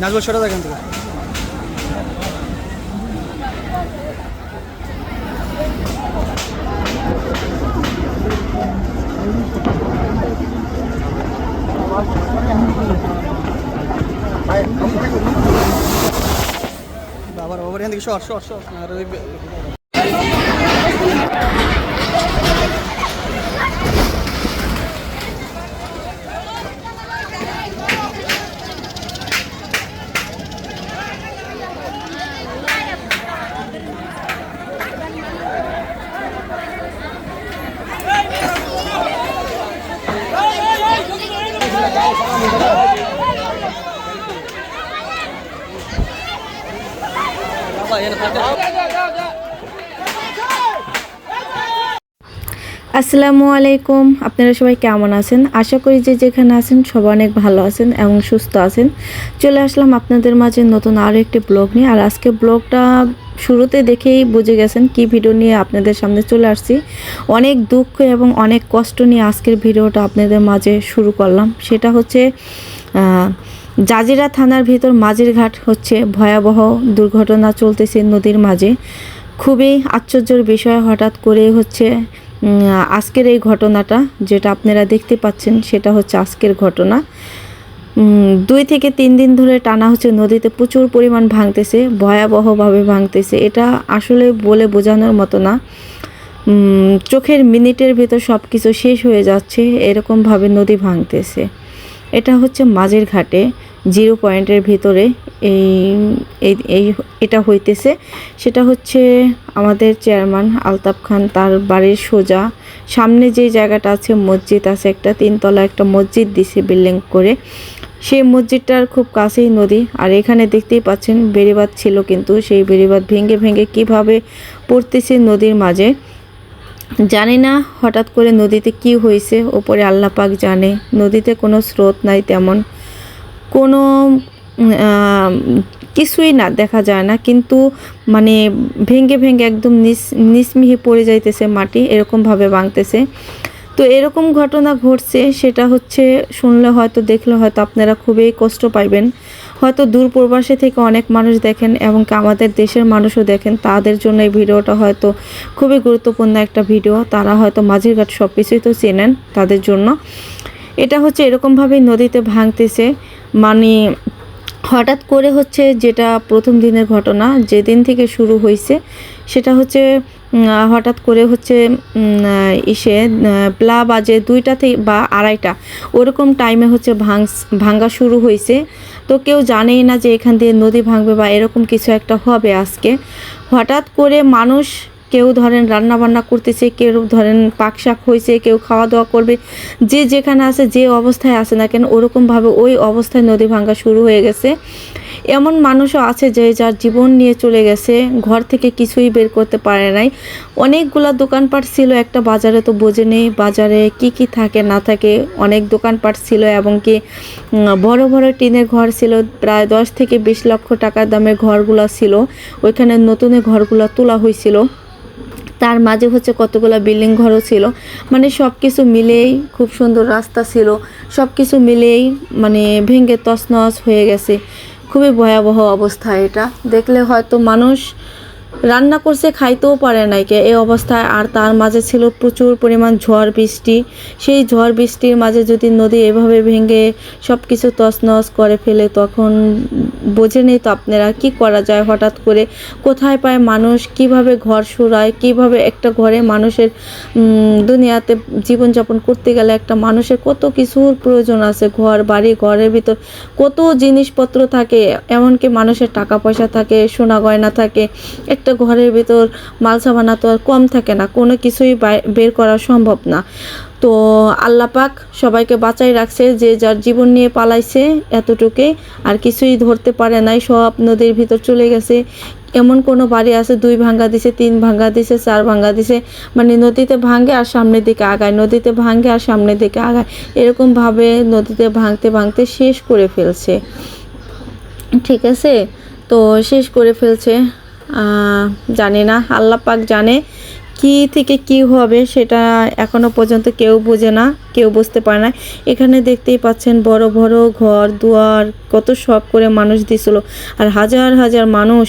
নাজবুল সরা এখান থেকে বাবার বাবার এখান থেকে সর সর সর। আর ওই আসসালামু আলাইকুম। আপনারা সবাই কেমন আছেন? আশা করি যে যেখানে আছেন সবাই অনেক ভালো আছেন এবং সুস্থ আছেন। চলে আসলাম আপনাদের মাঝে নতুন আরও একটি ব্লগ নিয়ে। আর আজকে ব্লগটা শুরুতে দেখেই বুঝে গেছেন কি ভিডিও নিয়ে আপনাদের সামনে চলে আসছি। অনেক দুঃখ এবং অনেক কষ্ট নিয়ে আজকের ভিডিওটা আপনাদের মাঝে শুরু করলাম। সেটা হচ্ছে জাজিরা থানার ভিতর মাঝের ঘাট হচ্ছে ভয়াবহ দুর্ঘটনা চলতেছে নদীর মাঝে। খুবই আশ্চর্যের বিষয় হঠাৎ করে হচ্ছে আজকের এই ঘটনাটা যেটা আপনারা দেখতে পাচ্ছেন সেটা হচ্ছে আজকের ঘটনা। দুই থেকে তিন দিন ধরে টানা হচ্ছে নদীতে প্রচুর পরিমাণ ভাঙতেছে, ভয়াবহভাবে ভাঙতেছে। এটা আসলে বলে বোঝানোর মতো না। চোখের মিনিটের ভেতর সব কিছু শেষ হয়ে যাচ্ছে, এরকমভাবে নদী ভাঙতেছে। এটা হচ্ছে মাঝের ঘাটে, জিরো পয়েন্টের ভিতরে এই এই এটা হইতেছে। সেটা হচ্ছে আমাদের চেয়ারম্যান আলতাফ খান, তার বাড়ির সোজা। সামনে যে জায়গাটা আছে, মসজিদ আছে, একটা তিনতলা একটা মসজিদ দিছে বিল্ডিং করে। সেই মসজিদটার খুব কাছেই নদী, আর এখানে দেখতেই পাচ্ছেন বেড়িবাঁধ ছিল কিন্তু সেই বেড়িবাঁধ ভেঙে ভেঙে কীভাবে পড়তেছে নদীর মাঝে। জানি না হঠাৎ করে নদীতে কি হয়েছে, ওপরে আল্লাহ পাক জানে। নদীতে কোনো স্রোত নাই তেমন। কোনো কিছুই না, দেখা যায় না। কিন্তু মানে ভেঙে ভেঙে একদম নিস নিসমিহে পড়ে যাইতেছে মাটি, এরকমভাবে ভাঙতেছে। তো এরকম ঘটনা ঘটছে, সেটা হচ্ছে শুনলে হয়তো, দেখলে হয়তো আপনারা খুবই কষ্ট পাইবেন। হয়তো দূর প্রবাসী থেকে অনেক মানুষ দেখেন এবং আমাদের দেশের মানুষও দেখেন। তাদের জন্য এই ভিডিওটা হয়তো খুবই গুরুত্বপূর্ণ একটা ভিডিও। তারা হয়তো মাঝের ঘাট সব কিছুই তো চেনেন তাদের জন্য। এটা হচ্ছে এরকমভাবেই নদীতে ভাঙতেছে। মানে হঠাৎ করে হচ্ছে যেটা প্রথম দিনের ঘটনা, যেদিন থেকে শুরু হয়েছে সেটা হচ্ছে হঠাৎ করে হচ্ছে ইসে প্লা বাজে দুইটা থেকে বা আড়াইটা, ওরকম টাইমে হচ্ছে ভাঙ ভাঙ্গা শুরু হয়েছে। তো কেউ জানেই না যে এখান দিয়ে নদী ভাঙবে বা এরকম কিছু একটা হবে আজকে। হঠাৎ করে মানুষ, কেউ ধরেন রান্না বান্না করতেছে, কেউ ধরেন পাক শাক হয়েছে, কেউ খাওয়া দাওয়া করবে, যে যেখানে আছে, যে অবস্থায় আছে না কেন, ওরকমভাবে ওই অবস্থায় নদী ভাঙ্গা শুরু হয়ে গেছে। এমন মানুষও আছে যে যার জীবন নিয়ে চলে গেছে, ঘর থেকে কিছুই বের করতে পারে নাই। অনেকগুলা দোকানপাট ছিল, একটা বাজারে তো বোঝে নেই বাজারে কি কি থাকে, না থাকে। অনেক দোকানপাট ছিল এবং কি বড় বড় টিনের ঘর ছিল, প্রায় দশ থেকে বিশ লক্ষ টাকার দামের ঘরগুলো ছিল। ওইখানে নতুন ঘরগুলো তোলা হয়েছিল। তার মাঝে হচ্ছে কতগুলো বিল্ডিং ঘরও ছিল। মানে সব কিছু মিলেই খুব সুন্দর রাস্তা ছিল। সব কিছু মিলেই মানে ভেঙে তছনছ হয়ে গেছে। খুবই ভয়াবহ অবস্থা এটা। দেখলে হয়তো মানুষ রান্না করছে, খাইতেও পারে নাই। কে এই অবস্থায় আর তার মাঝে ছিল প্রচুর পরিমাণ ঝড় বৃষ্টি। সেই ঝড় বৃষ্টির মাঝে যদি নদী এভাবে ভেঙে সব কিছু তছনছ করে ফেলে, তখন বোঝে নেই তো আপনারা কি করা যায় হঠাৎ করে? কোথায় পায় মানুষ? কীভাবে ঘর সরায়? কীভাবে একটা ঘরে মানুষের দুনিয়াতে জীবনযাপন করতে গেলে একটা মানুষের কত কিছুর প্রয়োজন আছে? ঘর, বাড়ি, ঘরের ভিতর কত জিনিসপত্র থাকে, এমনকি মানুষের টাকা পয়সা থাকে, সোনা গয়না থাকে, একটা ঘরের ভিতর মাল সামানা তো আর কম থাকে না, কোনো কিছুই বের করা সম্ভব না। তো আল্লাহ পাক সবাইকে বাঁচাই রাখছে, যে যার জীবন নিয়ে পালাইছে এতটুকুই আর কিছুই ধরতে পারে নাই, সব নদীর ভিতর চলে গেছে। এমন কোনো বাড়ি আছে, দুই ভাঙ্গা দিছে, তিন ভাঙ্গা দিছে, চার ভাঙ্গা দিছে মানে নদীতে ভাঙ্গে আর সামনের দিকে আগায়, নদীতে ভাঙ্গে আর সামনের দিকে আগায়। এরকমভাবে নদীতে ভাঙতে ভাঙতে শেষ করে ফেলছে। ঠিক আছে? তো শেষ করে ফেলছে। জানি না, আল্লাহ পাক জানে কি থেকে কি হবে, সেটা এখনও পর্যন্ত কেউ বোঝে না, কেউ বুঝতে পারে না। এখানে দেখতেই পাচ্ছেন বড় বড় ঘর, দুয়ার, কত শখ করে মানুষ দিছিল। আর হাজার হাজার মানুষ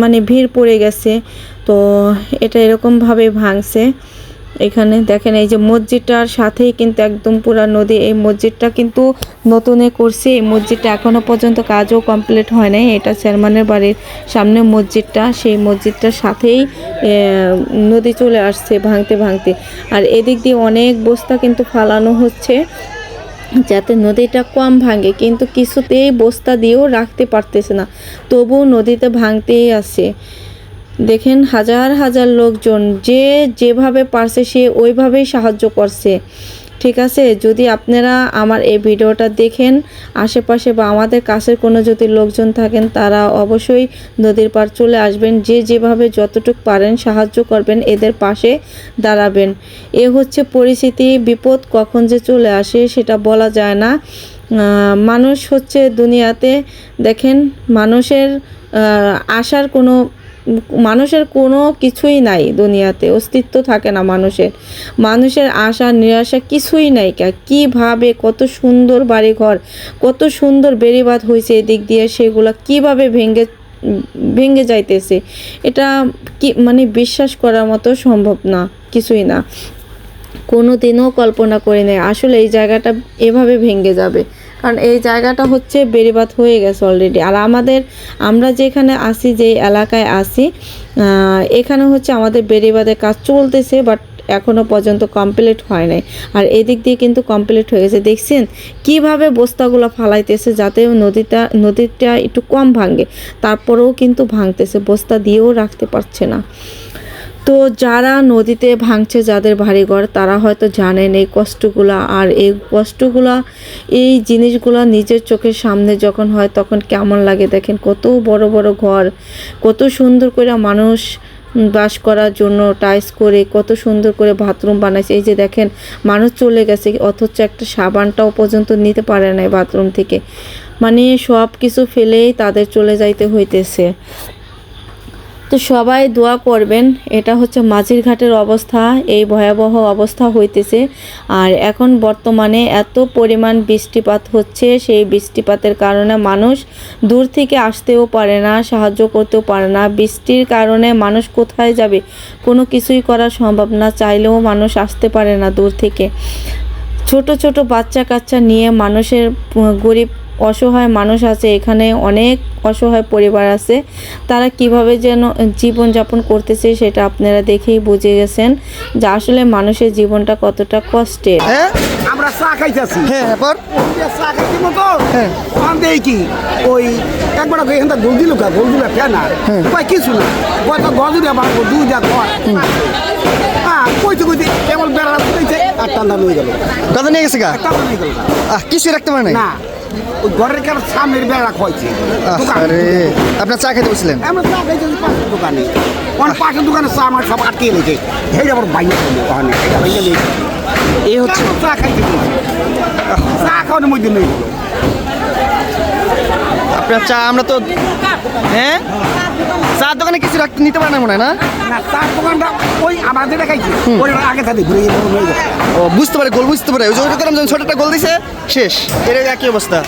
মানে ভিড় পড়ে গেছে। তো এটা এরকমভাবে ভাঙছে। এখানে দেখেন এই যে মসজিদটার সাথেই কিন্তু একদম পুরা নদী। এই মসজিদটা কিন্তু নতুনে করছে। এই মসজিদটা এখনও পর্যন্ত কাজও কমপ্লিট হয় নাই। এটা চেয়ারম্যানের বাড়ির সামনে মসজিদটা। সেই মসজিদটার সাথেই নদী চলে আসছে ভাঙতে ভাঙতে। আর এদিক দিয়ে অনেক বস্তা কিন্তু ফালানো হচ্ছে, যাতে নদীটা কম ভাঙে। কিন্তু কিছুতেই বস্তা দিয়েও রাখতে পারতেছে না। তবু নদীতে ভাঙতেই আছে। দেখেন হাজার হাজার লোকজন যে যেভাবে পারছে সে ওইভাবেই সাহায্য করছে। ঠিক আছে? যদি আপনারা আমার এই ভিডিওটা দেখেন, আশেপাশে বা আমাদের কাছের কোনো যদি লোকজন থাকেন, তারা অবশ্যই নদীর পার চলে আসবেন। যে যেভাবে যতটুকু পারেন সাহায্য করবেন, এদের পাশে দাঁড়াবেন। এ হচ্ছে পরিস্থিতি, বিপদ কখন যে চলে আসে সেটা বলা যায় না। মানুষ হচ্ছে দুনিয়াতে, দেখেন মানুষের আসার কোনো মানুষের কোনো কিছুই নাই দুনিয়াতে, অস্তিত্ব থাকে না মানুষের। মানুষের আশা, নিরাশা কিছুই নাই কীভাবে কত সুন্দর বাড়িঘর, কত সুন্দর বেড়িবাদ হয়েছে এদিক দিয়ে, সেগুলো কীভাবে ভেঙে ভেঙে যাইতেছে, এটা কি মানে বিশ্বাস করার মতো সম্ভব না, কিছুই না। কোনো দিনও কল্পনা করি নাই, আসলে এই জায়গাটা এভাবে ভেঙে যাবে। কারণ এই জায়গাটা হচ্ছে বেড়িবাদ হয়ে গেছে অলরেডি আর আমাদের, আমরা যেখানে আসি যে এলাকায় আসি এখানে হচ্ছে আমাদের বেড়িবাদের কাজ চলতেছে বাট এখনও পর্যন্ত কমপ্লিট হয় নাই। আর এদিক দিয়ে কিন্তু কমপ্লিট হয়ে গেছে। দেখছেন কীভাবে বস্তাগুলো ফালাইতেছে যাতে নদীটা নদীটা একটু কম ভাঙে, তারপরেও কিন্তু ভাঙতেছে, বস্তা দিয়েও রাখতে পারছে না। তো যারা নদীতে ভাঙছে যাদের বাড়িঘর, তারা হয়তো জানেন এই কষ্টগুলা। আর এই কষ্টগুলা, এই জিনিসগুলা নিজের চোখের সামনে যখন হয় তখন কেমন লাগে দেখেন? কত বড় বড় ঘর, কত সুন্দর করে মানুষ বাস করার জন্য টাইস করে, কত সুন্দর করে বাথরুম বানাইছে। এই যে দেখেন, মানুষ চলে গেছে, অথচ একটা সাবানটাও পর্যন্ত নিতে পারে না বাথরুম থেকে। মানে সব কিছু ফেলেই তাদের চলে যাইতে হইতেছে। তো সবাই দোয়া করবেন, এটা হচ্ছে মাঝির ঘাটের অবস্থা, এই ভয়াবহ অবস্থা হইতেছে। আর এখন বর্তমানে এত পরিমাণ বৃষ্টিপাত হচ্ছে, সেই বৃষ্টিপাতের কারণে মানুষ দূর থেকে আসতেও পারে না, সাহায্য করতেও পারে না। বৃষ্টির কারণে মানুষ কোথায় যাবে? কোনো কিছুই করা সম্ভব না, চাইলেও মানুষ আসতে পারে না দূর থেকে। ছোট ছোট বাচ্চা কাচ্চা নিয়ে মানুষের, গরিব অসহায় মানুষ আছে এখানে অনেক অসহায় পরিবার আছে। তারা কীভাবে যেন জীবনযাপন করতেছে সেটা আপনারা দেখেই বুঝে গেছেন যে আসলে মানুষের জীবনটা কতটা কষ্টের। হ্যাঁ? আমরা চা খাইতেছি। হ্যাঁ এরপর চা খাইছি মতো? হ্যাঁ। কি? ওই একবার গোল দিল কা? গোল দিল কয় কিছু না। কয় তো গজুরি আবার দুই যা কয়। হ্যাঁ কইতে কইতে কেবল বেড়া আর লয়ে গেল। নিয়ে গেছে গা? নিয়ে গেল। কিছুই রাখতে পারে না। ঘরের কেন সামনের বেড়া আরে আপনার চা খেতে বসলেন আমরা চা খাইতেছি পাশের দোকানে। অনেক পাশের দোকানে চা আমার সব আটকে এনেছে। সেই আমার বাইরে ওখানে এই হচ্ছে চা খাইতে চা খাওয়ানোর মধ্যে নেই। আপনার চা আমরা তো হ্যাঁ? চার দোকানে কিছু রাখতে নিতে পারে না মনে হয় না? না চার দোকানটা ওই আমার যেটা খাইছি ওই আগে থাকে ঘুরে ও বুঝতে পারে গোল বুঝতে পারে। ওই যে করলাম যখন ছোট একটা গোল দিছে শেষ। এর একই অবস্থা।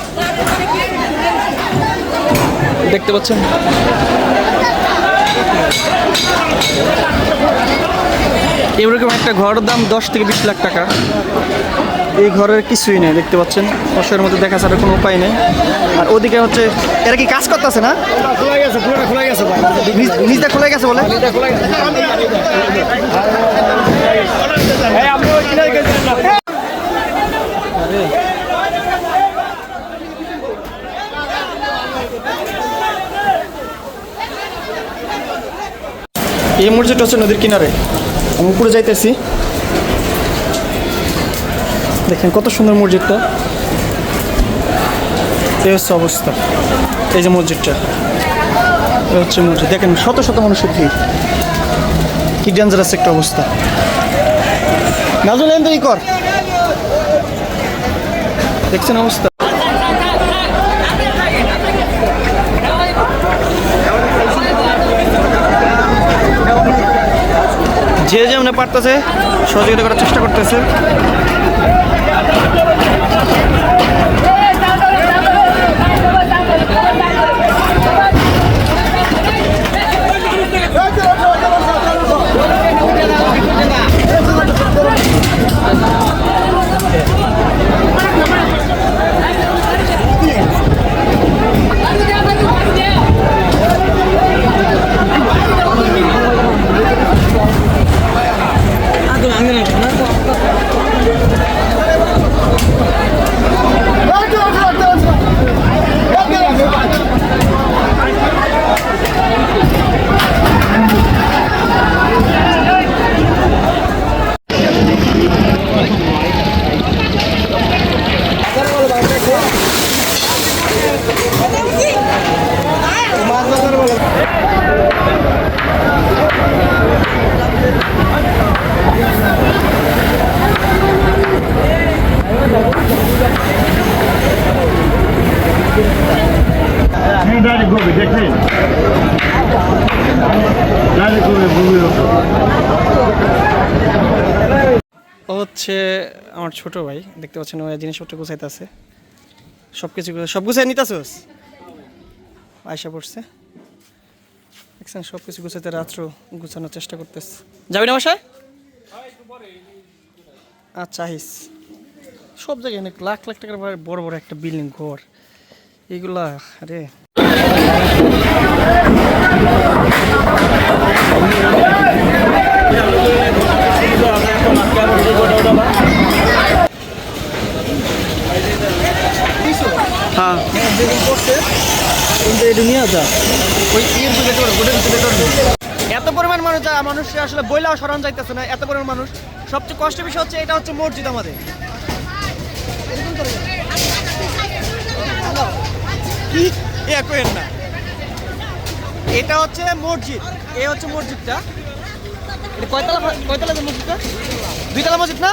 দেখতে পাচ্ছেন? এরকম একটা ঘরের দাম দশ থেকে বিশ লাখ টাকা। এই ঘরের কিছুই নেই, দেখতে পাচ্ছেন। অসহায়ের মধ্যে দেখা ছাড়া কোনো উপায় নেই। আর ওদিকে হচ্ছে, এরা কি কাজ করতেছে না? গেছে পুরো খোলা গেছে নিজ- নিজটা খুলে গেছে বলে? এই মসজিদটা হচ্ছে নদীর কিনারে। আমি উপরে যাইতেছি। দেখেন কত সুন্দর মসজিদটা। এই হচ্ছে অবস্থা। এই যে মসজিদটা। এই হচ্ছে মসজিদ। দেখেন শত শত মানুষের ভিড়। কি ডেঞ্জারাস একটা অবস্থা। নাজুল এন কর। দেখছেন অবস্থা? যে যেমন পারতেছে, সহযোগিতা করার চেষ্টা করতেছে। হচ্ছে আমার ছোট ভাই, দেখতে পাচ্ছেন ও জিনিসপত্র গুছাইতেছে। সব কিছু সব গুছাই নিতেছোস আয়সা পড়ছে। দেখছেন সব কিছু গুছাইতে রাত্র গুছানোর চেষ্টা করতেছে। যাবি না বাসায়? আচ্ছা আহিস। সব জায়গায় অনেক লাখ লাখ টাকার বড় বড় একটা বিল্ডিং ঘর। এগুলা, আরে। হ্যাঁ। এত পরিমাণ মানুষ যা মানুষ আসলে বইলাও সরান যাইতেছে না এত পরিমাণ মানুষ। সবচেয়ে কষ্টের বিষয় হচ্ছে এটা হচ্ছে মসজিদ আমাদের। কি? না। এটা হচ্ছে মসজিদ এ হচ্ছে মসজিদটা। এটা কয়তলা কয়তলা মসজিদটা দুইতলা মসজিদ না?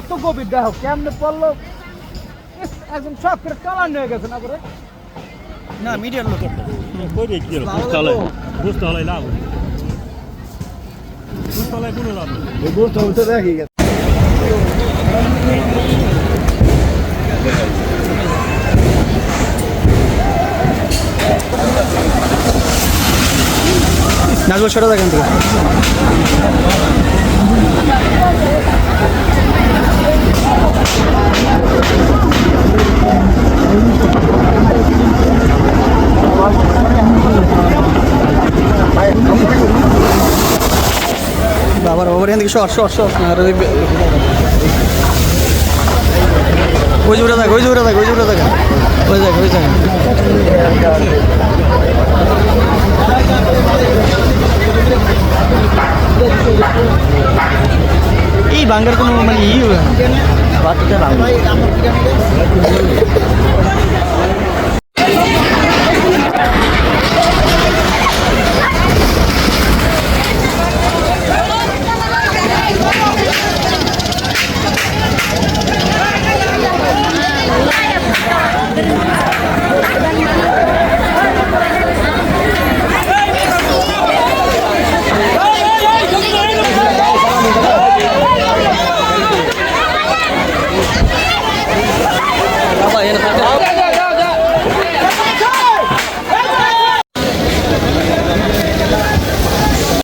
কত গভীর দেখো কেমনে পড়ল? ইস, একদম সব করে কালার হয়ে গেছে না করে না মিডিয়ার লোক কি হলো? বুঝতে হলাই বুঝতে লাভ বুঝতে হলাই কোনো লাভ নেই। নাজবুল সরে দেখেন তো। বাবার বাবার এখান থেকে সর সর সর। ওই উড়ে থাক ওই যে থাক ওই যে থাক ওই দেখ ওই দেখ। এই বাংলার কোনো মানে ই বাচ্চা বাংলা